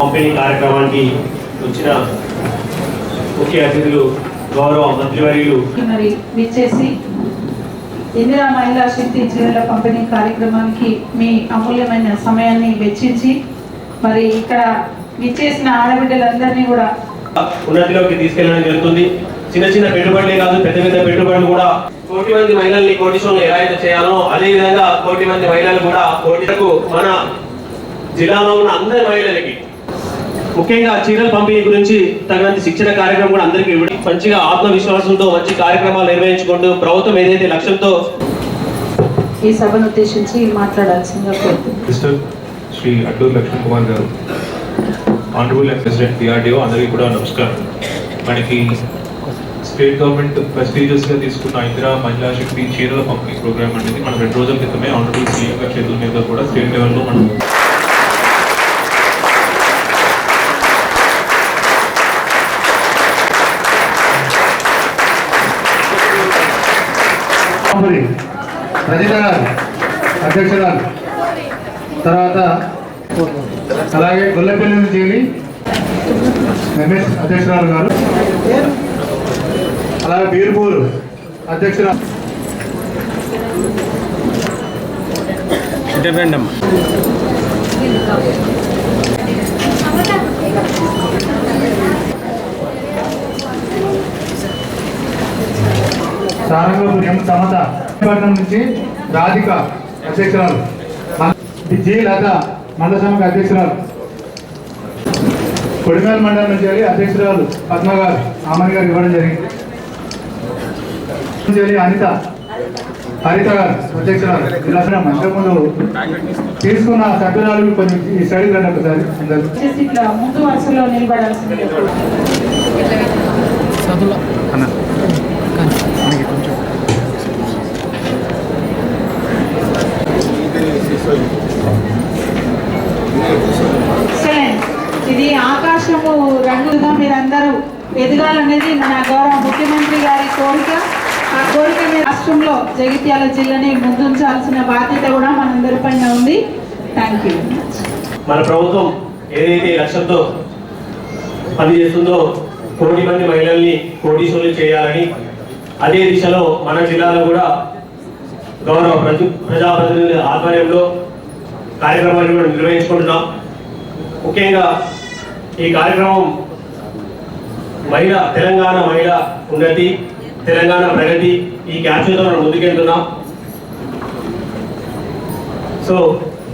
పంపిణీ కార్యక్రమానికి వచ్చిన ముఖ్య అతిథులు గౌరవ మంత్రివర్యులు. మరి విచ్చేసి ఇందిరా మహిళా శక్తి చీరల పంపిణీ కార్యక్రమానికి మీ అమూల్యమైన సమయాన్ని వెచ్చించి మరి ఇక్కడ విచ్చేసిన ఆడబిడ్డలందరినీ కూడా ఉన్నతిలోకి తీసుకెళ్ళడం జరుగుతుంది. చిన్న చిన్న పెట్టుబడులే కాదు పెద్ద పెద్ద పెట్టుబడులు కూడా కోటి మంది మహిళల్ని కోటీశ్వరులు ఎలా అయితే చేయాలో అదే విధంగా కోటి మంది మహిళలు కూడా కోటిలకు మన జిల్లాలో ఉన్న అందరి మహిళలకి. ముఖ్యంగా చీరల పంపిణీ గురించి తగినంత శిక్షణ కార్యక్రమం కూడా అందరికీ ఇవ్వడం మంచిగా ఆత్మవిశ్వాసంతో మంచి కార్యక్రమాలు నిర్వహించుకుంటూ ప్రభుత్వం ఏదైతే లక్ష్యంతో ఈ సభను ఉద్దేశించి మాట్లాడాల్సిందిగా కోరుతున్నాను. మిస్టర్ శ్రీ అడ్డూరు లక్ష్మణ్ కుమార్ గారు ఆనరబుల్ ప్రెసిడెంట్ పిఆర్డిఓ అందరికీ కూడా నమస్కారం. మనకి స్టేట్ గవర్నమెంట్ ప్రెస్టీజియస్గా తీసుకున్న ఇందిరా మహిళా శక్తి చీరల పంపిణీ ప్రోగ్రామ్ అనేది మనం రెండు రోజుల క్రితమే ఆనరబుల్ సీఎం గారి చేతుల మీద కూడా స్టేట్ లెవెల్లో మనం అధ్యక్షురాలు తర్వాత అలాగే గొల్లపల్లి నుంచి వెళ్ళి ఎంఎస్ అధ్యక్షురాలు గారు. అలాగే బీర్పూర్ సారంగపూర్ ఎం సమత పట్నం నుంచి రాధిక అధ్యక్షురాలు. జి లత మండల సమితి అధ్యక్షురాలు. కొడిమేల మండలం నుంచి అధ్యక్షురాలు పద్మ గారు ఆమని గారు ఇవ్వడం జరిగింది. నుంచి అనిత. హరిత గారు అధ్యక్షురాలు తీసుకున్న సభ్యురాలు కొంచెం ఈ సైడ్ రండి ఒకసారి ఇట్లా ముందు వరుసలో ఇది ఆకాశము రంగుగా మీరందరూ ఎదగాలనేది మన గౌరవ ముఖ్యమంత్రి గారి కోరిక. ఆ కోరిక మీద రాష్ట్రంలో జగిత్యాల జిల్లాని ముందుంచాల్సిన బాధ్యత కూడా మనందరి పైన ఉంది. థ్యాంక్ యూ మన ప్రభుత్వం ఏదైతే లక్ష్యంతో పనిచేస్తుందో కోటి మంది మహిళల్ని కోటీశ్వరులు చేయాలని అదే దిశలో మన జిల్లాలో కూడా గౌరవ ప్రజ ప్రజాప్రతినిధుల ఆధ్వర్యంలో కార్యక్రమాన్ని కూడా నిర్వహించుకుంటున్నాం. ముఖ్యంగా ఈ కార్యక్రమం మహిళ తెలంగాణ మహిళ ఉన్నతి తెలంగాణ ప్రగతి ఈ క్యాప్షన్తో మనం ముందుకెళ్తున్నాం. సో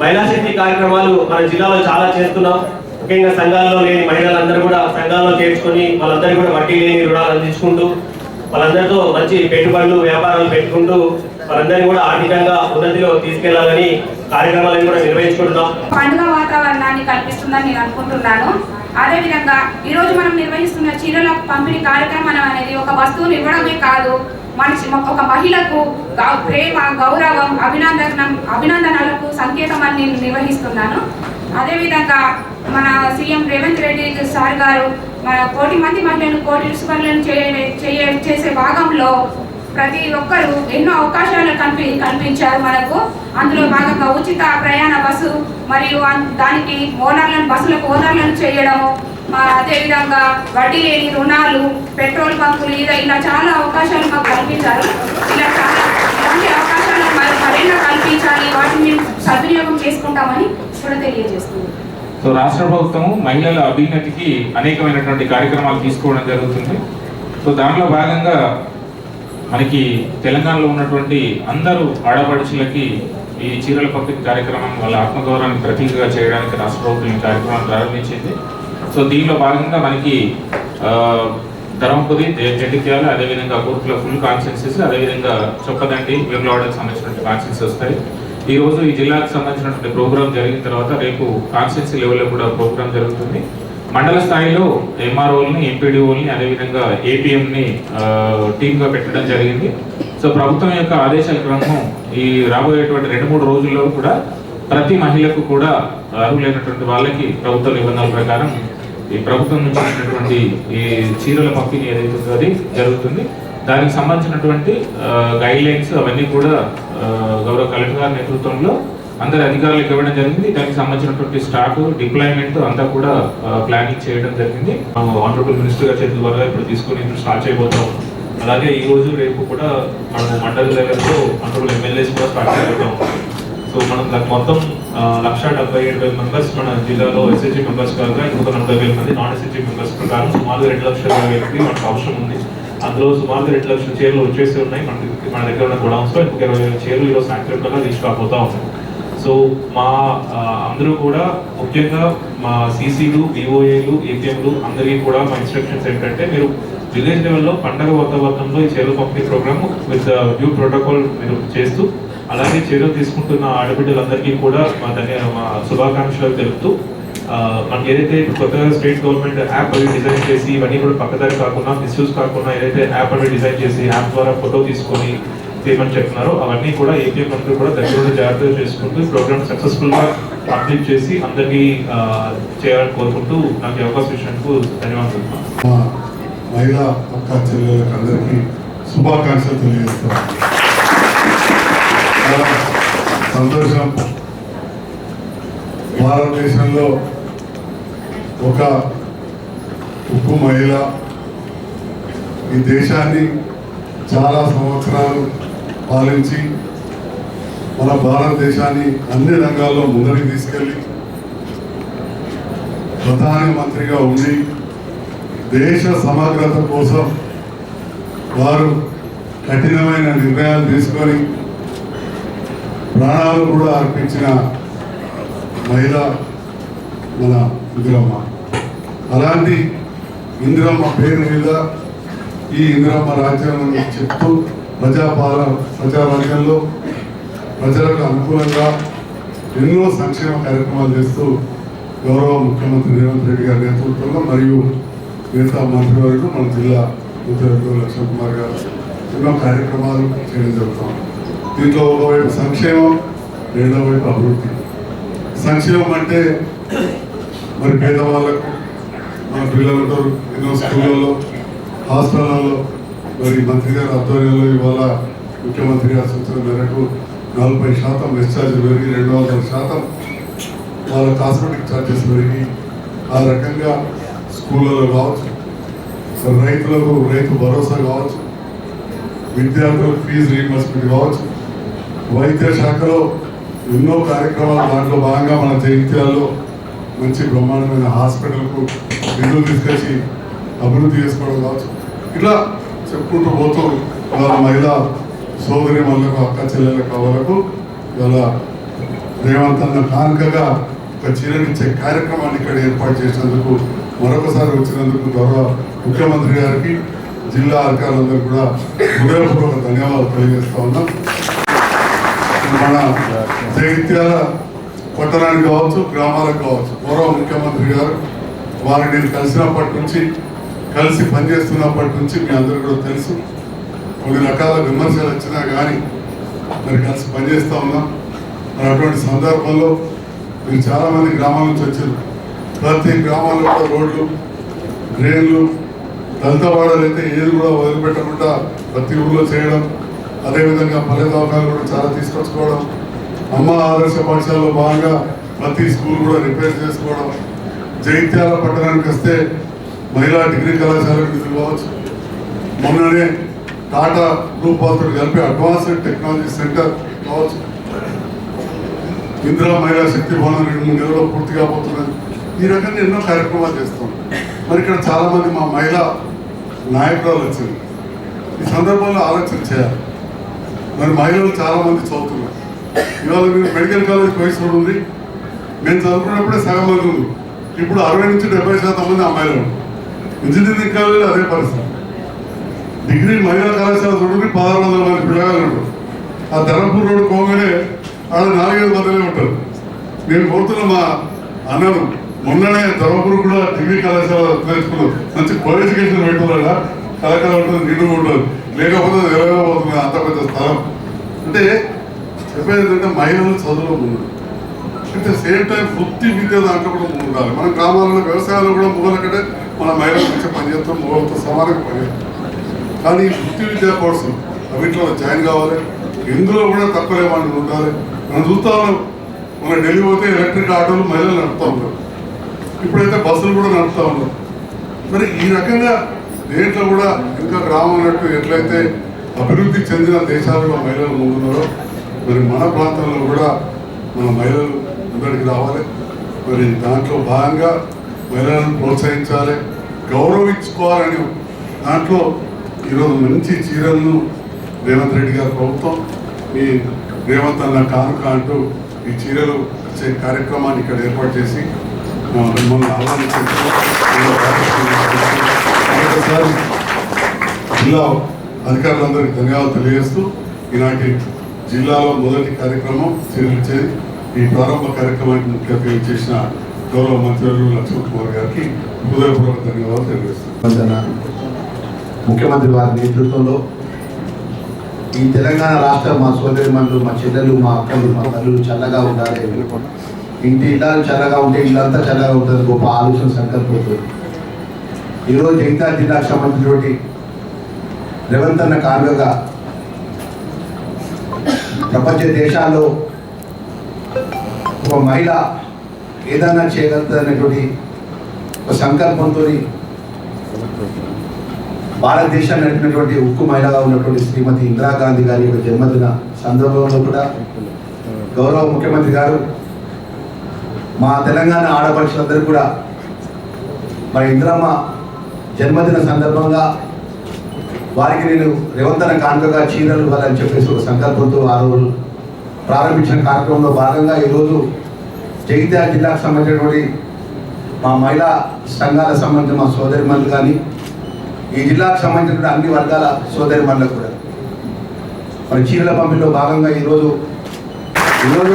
మహిళా శక్తి కార్యక్రమాలు మన జిల్లాలో చాలా చేస్తున్నాం. ముఖ్యంగా సంఘాల్లో లేని మహిళలందరూ కూడా సంఘాల్లో చేర్చుకొని వాళ్ళందరూ కూడా వడ్డీ లేని రుణాలు అందించుకుంటూ వాళ్ళందరితో మంచి పెట్టుబడులు వ్యాపారాలు పెట్టుకుంటూ వాళ్ళందరినీ కూడా ఆర్థికంగా ఉన్నతిలో తీసుకెళ్ళాలని కార్యక్రమాలను కూడా నిర్వహించుకుంటున్నాం. పండుగ వాతావరణాన్ని కల్పిస్తుందని నేను అనుకుంటున్నాను. అదేవిధంగా ఈ రోజు మనం నిర్వహిస్తున్న చీరల పంపిణీ కార్యక్రమం అనేది ఒక వస్తువును ఇవ్వడమే కాదు. మనిషి ఒక మహిళకు గౌ- ప్రేమ గౌరవం అభినందన అభినందనలకు సంకేతం అని నేను నిర్వహిస్తున్నాను. అదేవిధంగా మన సీఎం రేవంత్ రెడ్డి సార్ గారు మన కోటి మంది మహిళలను కోటి పనులను చేయ చేసే భాగంలో ప్రతి ఒక్కరూ ఎన్నో అవకాశాలు కల్పి కల్పించారు మనకు. అందులో భాగంగా ఉచిత ప్రయాణ బస్సు మరియు దానికి ఓనర్లను బస్సులకు ఓనర్లను చేయడము అదేవిధంగా వడ్డీ లేని రుణాలు పెట్రోల్ పంపులు ఇలా ఇలా చాలా అవకాశాలు మాకు కల్పించారు. ఇలా చాలా ఇలాంటి అవకాశాలు మరి మరెన్నో కల్పించాలి. వాటిని మేము సద్వినియోగం చేసుకుంటామని కూడా తెలియజేస్తుంది సో రాష్ట్ర ప్రభుత్వం మహిళల అభ్యున్నతికి అనేకమైనటువంటి కార్యక్రమాలు తీసుకోవడం జరుగుతుంది. సో దానిలో భాగంగా మనకి తెలంగాణలో ఉన్నటువంటి అందరూ ఆడపడుచులకి ఈ చీరల పంపిణీ కార్యక్రమం వాళ్ళ ఆత్మగౌరవాన్ని ప్రతీకగా చేయడానికి రాష్ట్ర ప్రభుత్వం ఈ కార్యక్రమం ప్రారంభించింది. సో దీనిలో భాగంగా మనకి ధర్మపురి జ- అదేవిధంగా కూర్పుల ఫుల్ కాన్సెన్సెస్ అదేవిధంగా చొప్పదండి వేములవాడకు సంబంధించినటువంటి కాన్సెన్స్ వస్తాయి. ఈ రోజు ఈ జిల్లాకు సంబంధించినటువంటి ప్రోగ్రామ్ జరిగిన తర్వాత రేపు కాన్స్టిట్యూన్సీ లెవెల్లో కూడా ప్రోగ్రామ్ జరుగుతుంది. మండల స్థాయిలో ఎంఆర్ఓల్ని ఎంపీడీఓల్ని అదేవిధంగా ఏపీఎంని టీమ్గా పెట్టడం జరిగింది. సో ప్రభుత్వం యొక్క ఆదేశాల క్రమం ఈ రాబోయేటువంటి రెండు మూడు రోజుల్లో కూడా ప్రతి మహిళకు కూడా అర్హులైనటువంటి వాళ్ళకి ప్రభుత్వ నిబంధనల ప్రకారం ఈ ప్రభుత్వం నుంచి ఉన్నటువంటి ఈ చీరల పంపిణీ ఏదైతే అది జరుగుతుంది. దానికి సంబంధించినటువంటి గైడ్ లైన్స్ అవన్నీ కూడా గౌరవ కలెక్టర్ గారి నేతృత్వంలో అందరి అధికారులకు ఇవ్వడం జరిగింది. దానికి సంబంధించినటువంటి స్టాక్ డిప్లాయ్మెంట్ అంతా కూడా ప్లానింగ్ చేయడం జరిగింది. ఆనరబుల్ మినిస్టర్ గారి చేతుల ద్వారా ఇప్పుడు తీసుకొని ఇప్పుడు స్టార్ట్ చేయబోతాం అలాగే ఈ రోజు రేపు కూడా మనం మండల లెవెల్లో ఆనరబుల్ ఎమ్మెల్యేస్ కూడా స్టార్ట్ చేయబోతాం సో మనం దానికి మొత్తం లక్ష డెబ్బై ఏడు వేల మెంబర్స్ మన జిల్లాలో ఎస్హెచ్జి మెంబర్స్ కాగా ఇంకొక నలభై వేల మంది నాన్ ఎస్హెచ్జి మెంబర్స్ ప్రకారం సుమారు రెండు లక్షల ఇరవై వేలకి మనకు అవసరం ఉంది. అందులో సుమారు రెండు లక్షల చీరలు వచ్చేసి ఉన్నాయి. మన మన దగ్గర ఉన్న గోడౌన్స్లో ఇంకొక ఇరవై వేల చీరలు ఈరోజు సాయంత్రం కల్లా రీచ్ కాబోతా ఉన్నాయి సో మా అందరూ కూడా ముఖ్యంగా మా సీసీలు విఓఏలు ఏపీఎంలు అందరికీ కూడా మా ఇన్స్ట్రక్షన్స్ ఏంటంటే మీరు విలేజ్ లెవెల్లో పండగ వాతావరణంలో ఈ చీరల పంపిణీ ప్రోగ్రామ్ విత్ డ్యూ ప్రోటోకాల్ మీరు చేస్తూ అలాగే చీరలు తీసుకుంటున్న ఆడబిడ్డలందరికీ కూడా మా ధన్య మా శుభాకాంక్షలు తెలుపుతూ మనకి ఏదైతే కొత్తగా స్టేట్ గవర్నమెంట్ యాప్ అవి డిజైన్ చేసి ఇవన్నీ కూడా పక్కదారి కాకుండా మిస్యూజ్ కాకుండా ఏదైతే యాప్ అవి డిజైన్ చేసి యాప్ ద్వారా ఫోటో తీసుకొని చేయమని చెప్తున్నారో అవన్నీ కూడా ఏపీఎం అందరూ కూడా దగ్గర నుండి జాగ్రత్తగా చేసుకుంటూ ప్రోగ్రామ్ సక్సెస్ఫుల్గా కంప్లీట్ చేసి అందరికీ చేయాలని కోరుకుంటూ నాకు ఈ అవకాశం ఇచ్చినందుకు ధన్యవాదాలు. మహిళా అక్క చెల్లెలకు అందరికీ శుభాకాంక్షలు తెలియజేస్తాను సంతోషం. భారతదేశంలో ఒక ఉప్పు మహిళ ఈ దేశాన్ని చాలా సంవత్సరాలు పాలించి మన భారతదేశాన్ని అన్ని రంగాల్లో ముందరికి తీసుకెళ్ళి ప్రధానమంత్రిగా ఉండి దేశ సమగ్రత కోసం వారు కఠినమైన నిర్ణయాలు తీసుకొని ప్రాణాలు కూడా అర్పించిన మహిళ మన ఇందిరమ్మ. అలాంటి ఇందిరమ్మ పేరు మీద ఈ ఇందిరమ్మ రాజ్యాంగం చెప్తూ ప్రజాపాల ప్రజారంగంలో ప్రజలకు అనుకూలంగా ఎన్నో సంక్షేమ కార్యక్రమాలు చేస్తూ గౌరవ ముఖ్యమంత్రి రేవంత్ రెడ్డి గారి నేతృత్వంలో మరియు మిగతా మంత్రివర్గం మన జిల్లా ముఖ్యమంత్రి లక్ష్మణ్ కుమార్ గారు ఎన్నో కార్యక్రమాలు చేయడం జరుగుతాం దీంట్లో ఒకవైపు సంక్షేమం రెండో వైపు అభివృద్ధి. సంక్షేమం అంటే మరి పేదవాళ్ళకు మన పిల్లలు ఉంటారు ఎన్నో స్కూళ్ళలో హాస్పిటల్లో మరి మంత్రి గారి ఆధ్వర్యంలో ఇవాళ ముఖ్యమంత్రి గారి సూచన మేరకు నలభై శాతం డిశ్చార్జ్ పెరిగి రెండు వందల శాతం వాళ్ళ కాస్మెటిక్ ఛార్జెస్ పెరిగి ఆ రకంగా స్కూళ్ళలో కావచ్చు రైతులకు రైతు భరోసా కావచ్చు విద్యార్థులకు ఫీజు రీయింబర్స్మెంట్ కావచ్చు వైద్య శాఖలో ఎన్నో కార్యక్రమాలు దాంట్లో భాగంగా మన జైత్యాల్లో మంచి బ్రహ్మాండమైన హాస్పిటల్కు నిధులు తీసుకొచ్చి అభివృద్ధి చేసుకోవడం కావచ్చు. ఇట్లా చెప్పుకుంటూ పోతూ వాళ్ళ మహిళా సోదరి మళ్ళకు అక్క చెల్లెల వరకు ఇవాళ రేవంత్ అన్న కానుకగా ఒక చీరనిచ్చే కార్యక్రమాన్ని ఇక్కడ ఏర్పాటు చేసినందుకు మరొకసారి వచ్చినందుకు గౌరవ ముఖ్యమంత్రి గారికి జిల్లా అధికారులందరూ కూడా హృదయపూర్వక ధన్యవాదాలు తెలియజేస్తా ఉన్నాం. మన జగిత్యాల పట్టణానికి కావచ్చు గ్రామాలకు కావచ్చు గౌరవ ముఖ్యమంత్రి గారు వారిని నేను కలిసినప్పటి నుంచి కలిసి పనిచేస్తున్నప్పటి నుంచి మీ అందరూ కూడా తెలుసు. కొన్ని రకాల విమర్శలు వచ్చినా కానీ మరి కలిసి పనిచేస్తూ ఉన్నాం. మరి అటువంటి సందర్భంలో మీరు చాలామంది గ్రామాల నుంచి వచ్చారు. ప్రతి గ్రామాల్లో కూడా రోడ్లు డ్రైన్లు దళిత వాడలు అయితే ఏది కూడా వదిలిపెట్టకుండా ప్రతి ఊళ్ళో చేయడం అదేవిధంగా పల్లె దవాఖాలు కూడా చాలా తీసుకొచ్చుకోవడం అమ్మ ఆదర్శ పాఠశాలలో భాగంగా ప్రతి స్కూల్ కూడా రిపేర్ చేసుకోవడం జైత్యాల పట్టణానికి వస్తే మహిళా డిగ్రీ కళాశాలకు నిధులు కావచ్చు మొన్ననే టాటా గ్రూప్ వాళ్ళతో కలిపి అడ్వాన్స్డ్ టెక్నాలజీ సెంటర్ కావచ్చు. ఇందిరా మహిళా శక్తి భవనం రెండు మూడు నెలల్లో పూర్తి కాబోతున్నది ఈ రకంగా ఎన్నో కార్యక్రమాలు చేస్తాం మరి ఇక్కడ చాలామంది మా మహిళా నాయకురాలు వచ్చింది. ఈ సందర్భంలో ఆలోచన చేయాలి. మరి మహిళలు చాలామంది చదువుతున్నారు. ఇవాళ మీరు మెడికల్ కాలేజ్ వయసు ఉంది నేను చదువుకున్నప్పుడే సగం మంది ఉంది. ఇప్పుడు అరవై నుంచి డెబ్బై శాతం మంది అమ్మాయిలు ఉన్నారు. ఇంజనీరింగ్ కాలేజీలో అదే పరిస్థితి. డిగ్రీ మహిళా కళాశాల చూడండి పదహారు వందల మంది పిల్లగాలు ఉంటారు ఆ ధర్మపూర్ రోడ్ పోగానే ఆడ నాలుగైదు మందిలే ఉంటారు. నేను కోరుతున్న మా అన్నను మొన్ననే ధర్మపూర్ కూడా డిగ్రీ కళాశాల నేర్చుకున్నాం మంచి క్వాలిఫికేషన్ ఎడ్యుకేషన్ పెట్టుకున్నాడా కళాకాలం ఉంటుంది నిన్ను ఉంటుంది లేకపోతే అది ఎవరో అంత పెద్ద స్థలం. అంటే చెప్పేది ఏంటంటే మహిళలు చదువులో ముందు. అంటే సేమ్ టైం వృత్తి విద్య దాంట్లో కూడా ముందు ఉండాలి. మన గ్రామాలలో వ్యవసాయంలో కూడా మొగల కంటే మన మహిళలు మంచిగా పనిచేస్తాం మొగలతో సమానంగా పనిచేస్తాం కానీ వృత్తి విద్యా కోర్సు వీటిలో జాయిన్ కావాలి. ఇందులో కూడా తక్కువ వాళ్ళు ఉండాలి. మనం చూస్తా ఉన్నాం. మన ఢిల్లీ పోతే ఎలక్ట్రిక్ ఆటోలు మహిళలు నడుపుతూ ఉంటారు ఇప్పుడైతే బస్సులు కూడా నడుపుతా ఉన్నారు. మరి ఈ రకంగా దేంట్లో కూడా ఇంకా గ్రామం అన్నట్టు ఎట్లయితే అభివృద్ధి చెందిన దేశాలలో మహిళలు ముందున్నారో మరి మన ప్రాంతంలో కూడా మన మహిళలు ముందడికి రావాలి. మరి దాంట్లో భాగంగా మహిళలను ప్రోత్సహించాలి గౌరవించుకోవాలని దాంట్లో ఈరోజు మంచి చీరలను రేవంత్ రెడ్డి గారి ప్రభుత్వం ఈ రేవంత్ అన్న కానుక అంటూ ఈ చీరలు ఇచ్చే కార్యక్రమాన్ని ఇక్కడ ఏర్పాటు చేసి మిమ్మల్ని ఆహ్వానించారు జిల్లా అధికారులందరికీ ధన్యవాదాలు తెలియజేస్తూ ఈనాటి జిల్లాలో మొదటి కార్యక్రమం చేసి ఈ ప్రారంభ కార్యక్రమానికి ముఖ్యంగా చేసిన గౌరవ మంత్రులు లక్ష్మణ్ కుమార్ గారికి హృదయపూర్వక ధన్యవాదాలు తెలియజేస్తున్నాను. ముఖ్యమంత్రి వారి నేతృత్వంలో ఈ తెలంగాణ రాష్ట్రం మా సోదరి మనులు మా చెల్లెలు మా అక్కలు మా తల్లు చల్లగా ఉండాలి. ఇంటి ఇల్లాలు చల్లగా ఉంటే ఇల్లంతా చల్లగా ఉంటుంది గొప్ప ఆలోచన సంకల్పంతో ఈరోజు జగితా జిల్లాకు సంబంధించినటువంటి రేవంత్ అన్న కానుకగా ప్రపంచ దేశాల్లో ఒక మహిళ ఏదైనా చేయగలుగుతుంది ఒక సంకల్పంతో భారతదేశాన్ని నడిపినటువంటి ఉక్కు మహిళగా ఉన్నటువంటి శ్రీమతి ఇందిరాగాంధీ గారి యొక్క జన్మదిన సందర్భంలో కూడా గౌరవ ముఖ్యమంత్రి గారు మా తెలంగాణ ఆడపడుచులందరూ కూడా మరి ఇందిరమ్మ జన్మదిన సందర్భంగా వారికి నేను రేవంతన కానుకగా చీరలు ఇవ్వాలని చెప్పేసి ఒక సంకల్పంతో ఆ రోజు ప్రారంభించిన కార్యక్రమంలో భాగంగా ఈరోజు జగిత్యాల జిల్లాకు సంబంధించినటువంటి మా మహిళా సంఘాలకు సంబంధించిన మా సోదరి కానీ ఈ జిల్లాకు సంబంధించిన అన్ని వర్గాల సోదరి మనులకు కూడా. మరి చీరల పంపిణీలో భాగంగా ఈరోజు ఈరోజు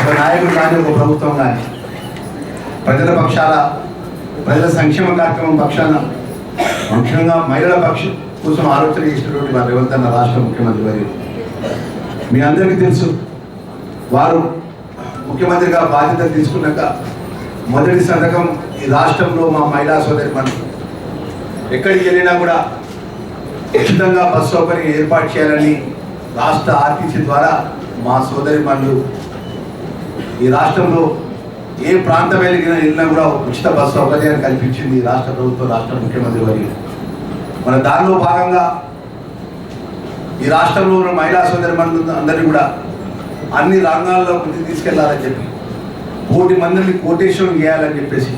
ఒక నాయకుడు కానీ ఒక ప్రభుత్వం కానీ ప్రజల పక్షాల ప్రజల సంక్షేమ కార్యక్రమం పక్షాన ముఖ్యంగా మహిళల పక్ష కోసం ఆలోచన చేసినటువంటి మా రేవంత్ రాష్ట్ర ముఖ్యమంత్రి వారు మీ అందరికీ తెలుసు వారు ముఖ్యమంత్రిగా బాధ్యత తీసుకున్నాక మొదటి సంతకం ఈ రాష్ట్రంలో మా మహిళా సోదరి మండలి ఎక్కడికి వెళ్ళినా కూడా ఉచితంగా బస్ సౌకర్యం ఏర్పాటు చేయాలని రాష్ట్ర ఆర్టీసీ ద్వారా మా సోదరి మనులు ఈ రాష్ట్రంలో ఏ ప్రాంతం వెళ్ళినా వెళ్ళినా కూడా ఉచిత బస్ సౌకర్యాన్ని కల్పించింది ఈ రాష్ట్ర ప్రభుత్వం రాష్ట్ర ముఖ్యమంత్రి వారి మన దానిలో భాగంగా ఈ రాష్ట్రంలో ఉన్న మహిళా సోదరి మనులు అందరినీ కూడా అన్ని రంగాల్లో ముందుకు తీసుకెళ్ళాలని చెప్పి కోటి మందిని కోటేశ్వరం చేయాలని చెప్పేసి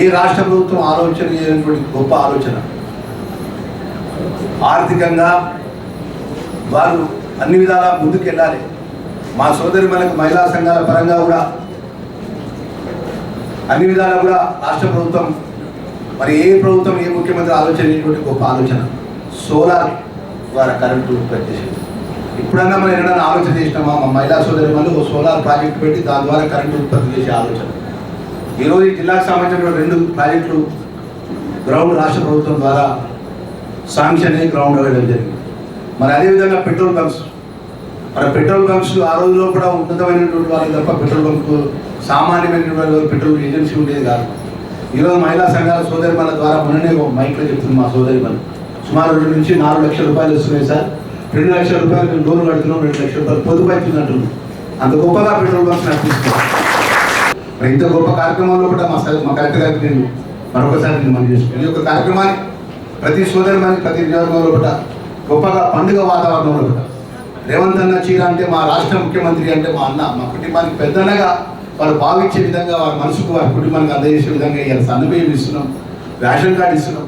ఏ రాష్ట్ర ప్రభుత్వం ఆలోచన చేయనటువంటి గొప్ప ఆలోచన. ఆర్థికంగా వారు అన్ని విధాలా ముందుకు వెళ్ళాలి మా సోదరి మనకు మహిళా సంఘాల పరంగా కూడా అన్ని విధాలా కూడా రాష్ట్ర ప్రభుత్వం మరి ఏ ప్రభుత్వం ఏ ముఖ్యమంత్రి ఆలోచన గొప్ప ఆలోచన. సోలార్ ద్వారా కరెంటు ఉత్పత్తి చేసింది. ఇప్పుడన్నా మనం ఏదైనా ఆలోచన చేసినామా మా మహిళా సోదరి వాళ్ళు ఒక సోలార్ ప్రాజెక్ట్ పెట్టి దాని ద్వారా కరెంటు ఉత్పత్తి చేసే ఆలోచన. ఈరోజు ఈ జిల్లాకు సంబంధించిన రెండు ప్రాజెక్టులు గ్రౌండ్ రాష్ట్ర ప్రభుత్వం ద్వారా శాంక్షన్ అయ్యి గ్రౌండ్ వేయడం జరిగింది. మరి అదేవిధంగా పెట్రోల్ బంక్స్. మన పెట్రోల్ బంక్స్ ఆ రోజుల్లో కూడా ఉన్నతమైనటువంటి వాళ్ళు తప్ప పెట్రోల్ బంక్ సామాన్యమైనటువంటి పెట్రోల్ ఏజెన్సీ ఉండేది కాదు. ఈరోజు మహిళా సంఘాల సోదరి మన ద్వారా మొన్ననే ఒక మైక్లో చెప్తుంది మా సోదరి మన సుమారు రెండు నుంచి నాలుగు లక్షల రూపాయలు వస్తున్నాయి సార్. రెండు లక్షల రూపాయలు మేము లోన్ కడుతున్నాం రెండు లక్షల రూపాయలు పొదుపు అవుతున్నట్టు అంత గొప్పగా పెట్రోల్ బంక్ నడిపిస్తున్నాం మరి ఇంత గొప్ప కార్యక్రమంలో కూడా మా మా కలెక్టర్ గారికి నేను మరొకసారి నేను మనం చేసుకున్నాను ఈ యొక్క కార్యక్రమాన్ని ప్రతి సోదరి ప్రతి నియోజకవర్గంలో కూడా గొప్పగా పండుగ వాతావరణంలో కూడా రేవంత్ అన్న చీర అంటే మా రాష్ట్ర ముఖ్యమంత్రి అంటే మా అన్న మా కుటుంబానికి పెద్దనగా వాళ్ళు భావించే విధంగా వారి మనసుకు వారి కుటుంబానికి అందజేసే విధంగా ఇలా సన్నబియ్యం ఇస్తున్నాం. రేషన్ కార్డు ఇస్తున్నాం.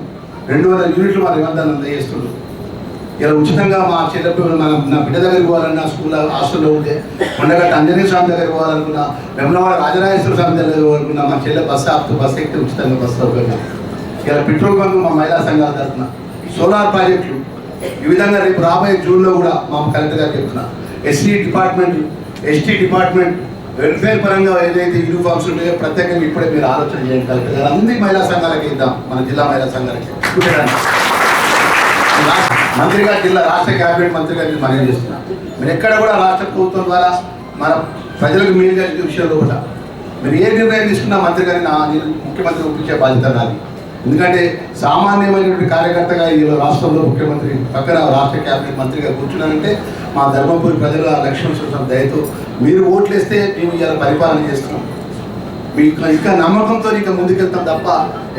రెండు వందల యూనిట్లు మా రేవంత్ అన్న అందజేస్తున్నాం ఇలా ఉచితంగా మా చెల్లెప్పుడు మన నా బిడ్డ దగ్గరికి పోవాలన్నా స్కూల్ హాస్టల్లో ఉంటే కొండగట్ట ఆంజనేయ స్వామి దగ్గరికి పోవాలనుకున్నా వెమ్లవాడ రాజరాజేశ్వర స్వామి దగ్గరికి పోవాలనుకున్నా మా చెల్లె బస్సు ఆపుతూ బస్సు ఎక్కితే ఉచితంగా బస్సు సౌకర్యం. ఇలా పెట్రోల్ బంక్ మా మహిళా సంఘాల తరఫున సోలార్ ప్రాజెక్టులు ఈ విధంగా రేపు రాబోయే జూన్లో కూడా మా కలెక్టర్ గారు చెప్తున్నా SC department ST department welfare పరంగా ఏదైతే యూనిఫామ్స్ ఉంటాయో ప్రత్యేకంగా ఇప్పుడే మీరు ఆలోచన చేయండి కలెక్టర్ గారు. అన్ని మహిళా సంఘాలకి ఇద్దాం మన జిల్లా మహిళా సంఘాలకి. మంత్రిగా జిల్లా రాష్ట్ర క్యాబినెట్ మంత్రిగా నేను మనం చేస్తున్నాం మీరు ఎక్కడ కూడా రాష్ట్ర ప్రభుత్వం ద్వారా మన ప్రజలకు మేలు జరిగే విషయంలో కూడా మీరు ఏ నిర్ణయం తీసుకున్నా మంత్రి గారిని నా నేను ముఖ్యమంత్రి ఒప్పించే బాధ్యత నాది. ఎందుకంటే సామాన్యమైనటువంటి కార్యకర్తగా ఈ రాష్ట్రంలో ముఖ్యమంత్రి పక్కన రాష్ట్ర క్యాబినెట్ మంత్రిగా కూర్చున్నారంటే మా ధర్మపురి ప్రజల లక్ష్యం చూసిన దయతో మీరు ఓట్లేస్తే మేము ఇలా పరిపాలన చేస్తున్నాం. మీకు ఇంకా నమ్మకంతో ఇంకా ముందుకెళ్తాం తప్ప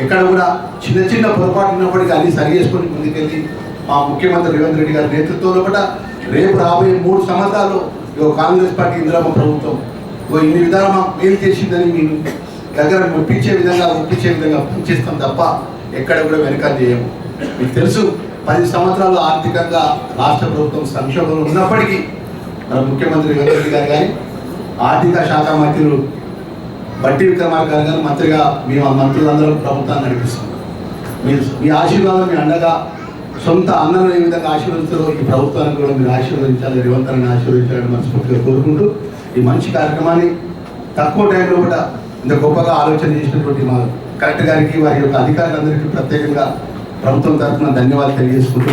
ఎక్కడ కూడా చిన్న చిన్న పొరపాటు ఉన్నప్పటికీ అన్ని సరి చేసుకొని ముందుకెళ్ళి మా ముఖ్యమంత్రి రేవంత్ రెడ్డి గారి నేతృత్వంలో కూడా రేపు రాబోయే మూడు సంవత్సరాలు ఇగో కాంగ్రెస్ పార్టీ ఇందిరామ ప్రభుత్వం ఇగో ఇన్ని విధాలు మాకు మేలు చేసిందని మేము దగ్గర ఒప్పించే విధంగా ఒప్పించే విధంగా పనిచేస్తాం తప్ప ఎక్కడ కూడా వెనక చేయము. మీకు తెలుసు పది సంవత్సరాలు ఆర్థికంగా రాష్ట్ర ప్రభుత్వం సంక్షోభంలో ఉన్నప్పటికీ మన ముఖ్యమంత్రి రేవంత్ రెడ్డి గారు కానీ ఆర్థిక శాఖ మంత్రులు బట్టి విక్రమార్క గారు కానీ మంత్రిగా మేము ఆ మంత్రులందరూ ప్రభుత్వాన్ని నడిపిస్తున్నాం మీ మీ ఆశీర్వాదం మీ అండగా సొంత అన్నను ఏ విధంగా ఆశీర్వదించారో ఈ ప్రభుత్వానికి కూడా మీరు ఆశీర్వదించాలి రేవంతాన్ని ఆశీర్వదించాలని మనస్ఫూర్తిగా కోరుకుంటూ ఈ మంచి కార్యక్రమాన్ని తక్కువ టైంలో కూడా ఇంత గొప్పగా ఆలోచన చేసినటువంటి మా కలెక్టర్ గారికి వారి యొక్క అధికారులందరికీ ప్రత్యేకంగా ప్రభుత్వం తరఫున ధన్యవాదాలు తెలియజేసుకుంటూ